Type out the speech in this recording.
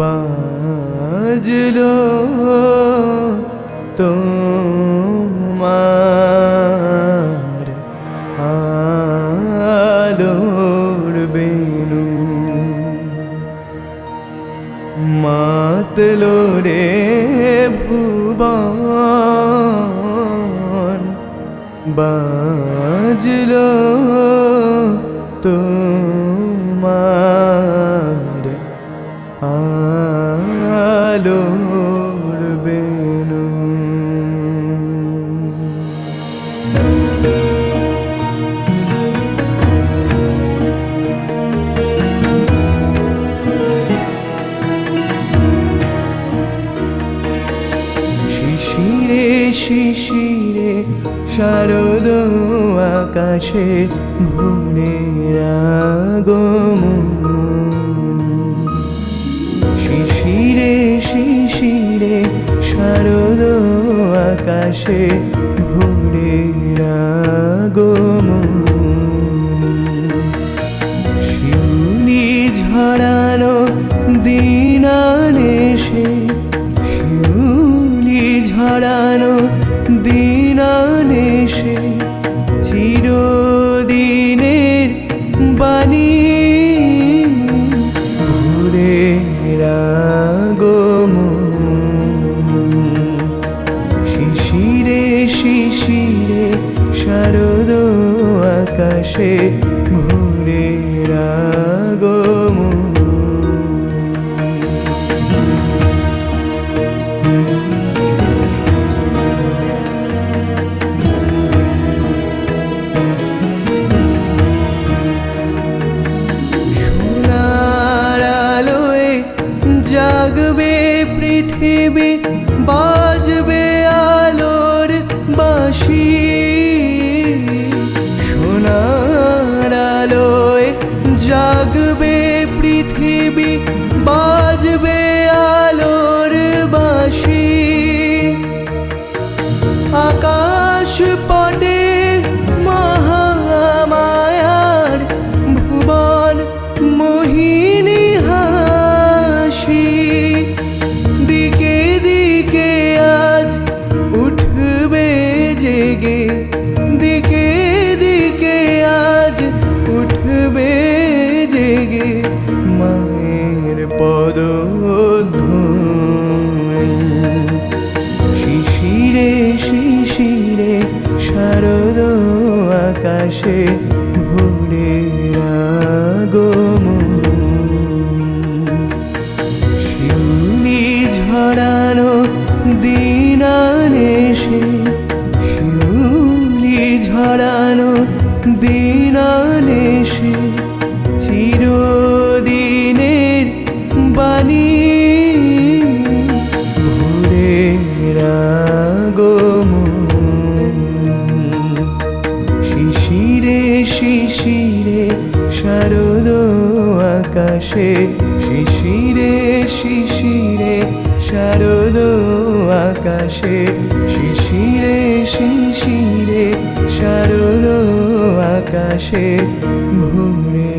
বাজলো তোমার আলোর বেনু মাতলো রে ভুবন বাজলো তোমার আলোর বেনু শিশিরে শিশিরে শারদ আকাশে ভোরের আগমন। আকাশে ভোরের আগমন। শিউলি ঝরানো দিনানে সে শিউলি ঝরানো দিনানে সে চিরদিনের বাণী। ভোরে শারদ আকাশে ভোরে রাগমন সোনার আলোয় জাগবে পৃথিবী বাজবে পৃথিবী বাজবে শিশিরে শিশিরে শারদ আকাশে ভোরে আগমন। শিউলি ঝরানো দিনানে সে শিউলি ঝরানো দিনানে সে বাণী ভোরে রাগমন শিশিরে শিশিরে, শারদ আকাশে। শিশিরে শিশিরে, শারদ আকাশে। শিশিরে শিশিরে, শারদ আকাশে। ভোরে